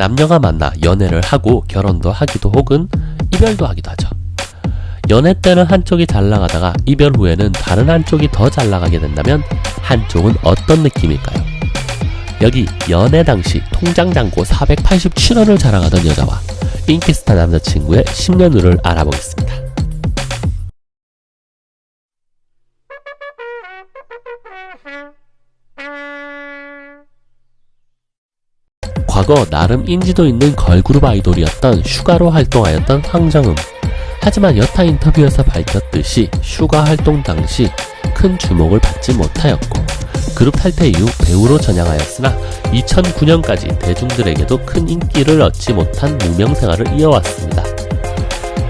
남녀가 만나 연애를 하고 결혼도 하기도 혹은 이별도 하기도 하죠. 연애 때는 한쪽이 잘 나가다가 이별 후에는 다른 한쪽이 더 잘 나가게 된다면 한쪽은 어떤 느낌일까요? 여기 연애 당시 통장 잔고 487원을 자랑하던 여자와 인기스타 남자친구의 10년 후를 알아보겠습니다. 과거 나름 인지도 있는 걸그룹 아이돌이었던 슈가로 활동하였던 황정음. 하지만 여타 인터뷰에서 밝혔듯이 슈가 활동 당시 큰 주목을 받지 못하였고 그룹 탈퇴 이후 배우로 전향하였으나 2009년까지 대중들에게도 큰 인기를 얻지 못한 무명 생활을 이어왔습니다.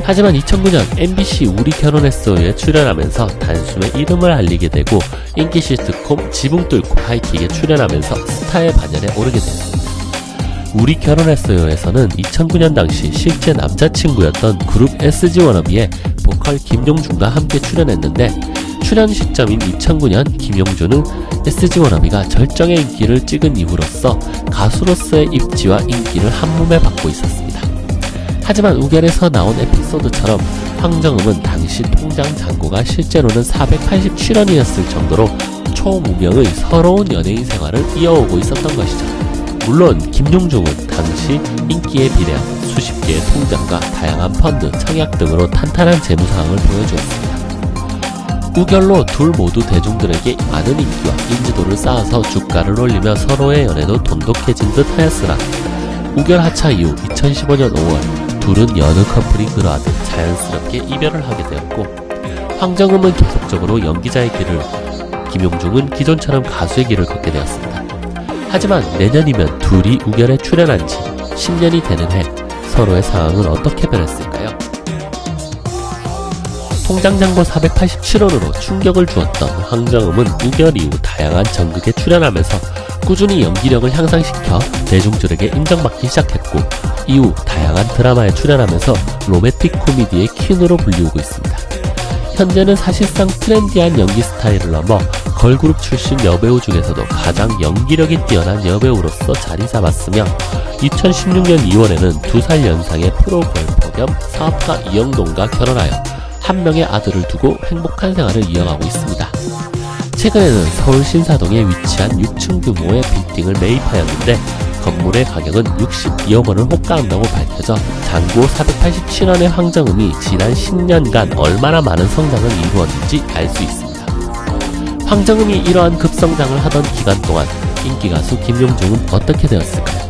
하지만 2009년 MBC 우리 결혼했어요에 출연하면서 단숨에 이름을 알리게 되고 인기 시트콤 지붕 뚫고 하이킥에 출연하면서 스타의 반열에 오르게 되었습니다. 우리 결혼했어요에서는 2009년 당시 실제 남자친구였던 그룹 SG 워너비의 보컬 김용준과 함께 출연했는데 출연 시점인 2009년 김용준은 SG 워너비가 절정의 인기를 찍은 이후로서 가수로서의 입지와 인기를 한몸에 받고 있었습니다. 하지만 우결에서 나온 에피소드처럼 황정음은 당시 통장 잔고가 실제로는 487원이었을 정도로 초무명의 서러운 연예인 생활을 이어오고 있었던 것이죠. 물론 김용중은 당시 인기에 비례한 수십 개의 통장과 다양한 펀드, 청약 등으로 탄탄한 재무 상황을 보여주었습니다. 우결로 둘 모두 대중들에게 많은 인기와 인지도를 쌓아서 주가를 올리며 서로의 연애도 돈독해진 듯 하였으나 우결 하차 이후 2015년 5월 둘은 여느 커플이 그러하듯 자연스럽게 이별을 하게 되었고 황정음은 계속적으로 연기자의 길을 김용중은 기존처럼 가수의 길을 걷게 되었습니다. 하지만 내년이면 둘이 우결에 출연한 지 10년이 되는 해 서로의 상황은 어떻게 변했을까요? 통장 잔고 487원으로 충격을 주었던 황정음은 우결 이후 다양한 전극에 출연하면서 꾸준히 연기력을 향상시켜 대중들에게 인정받기 시작했고 이후 다양한 드라마에 출연하면서 로맨틱 코미디의 퀸으로 불리우고 있습니다. 현재는 사실상 트렌디한 연기 스타일을 넘어 걸그룹 출신 여배우 중에서도 가장 연기력이 뛰어난 여배우로서 자리 잡았으며 2016년 2월에는 두 살 연상의 프로 골퍼 겸 사업가 이영동과 결혼하여 한 명의 아들을 두고 행복한 생활을 이어가고 있습니다. 최근에는 서울 신사동에 위치한 6층 규모의 빌딩을 매입하였는데 건물의 가격은 62억 원을 호가한다고 밝혀져 잔고 487원의 황정음이 지난 10년간 얼마나 많은 성장을 이루었는지 알 수 있습니다. 황정음이 이러한 급성장을 하던 기간 동안 인기 가수 김용중은 어떻게 되었을까요?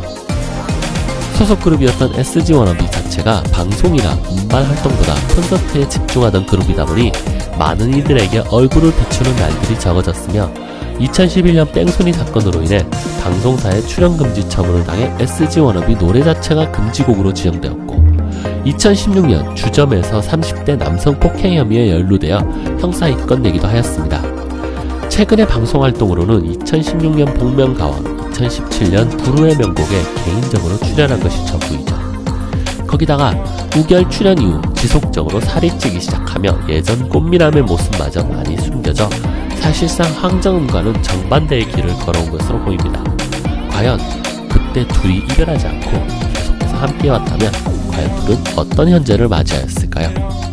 소속 그룹이었던 SG 워너비 자체가 방송이나 운반 활동보다 콘서트에 집중하던 그룹이다 보니 많은 이들에게 얼굴을 비추는 날들이 적어졌으며 2011년 뺑소니 사건으로 인해 방송사의 출연 금지 처분을 당해 SG 워너비 노래 자체가 금지곡으로 지정되었고 2016년 주점에서 30대 남성 폭행 혐의에 연루되어 형사 입건 내기도 하였습니다. 최근의 방송 활동으로는 2016년 복면가왕, 2017년 구루의 명곡에 개인적으로 출연한 것이 전부이죠. 거기다가 우결 출연 이후 지속적으로 살이 찌기 시작하며 예전 꽃미남의 모습마저 많이 숨겨져 사실상 황정음과는 정반대의 길을 걸어온 것으로 보입니다. 과연 그때 둘이 이별하지 않고 계속해서 함께 왔다면 과연 둘은 어떤 현재를 맞이하였을까요?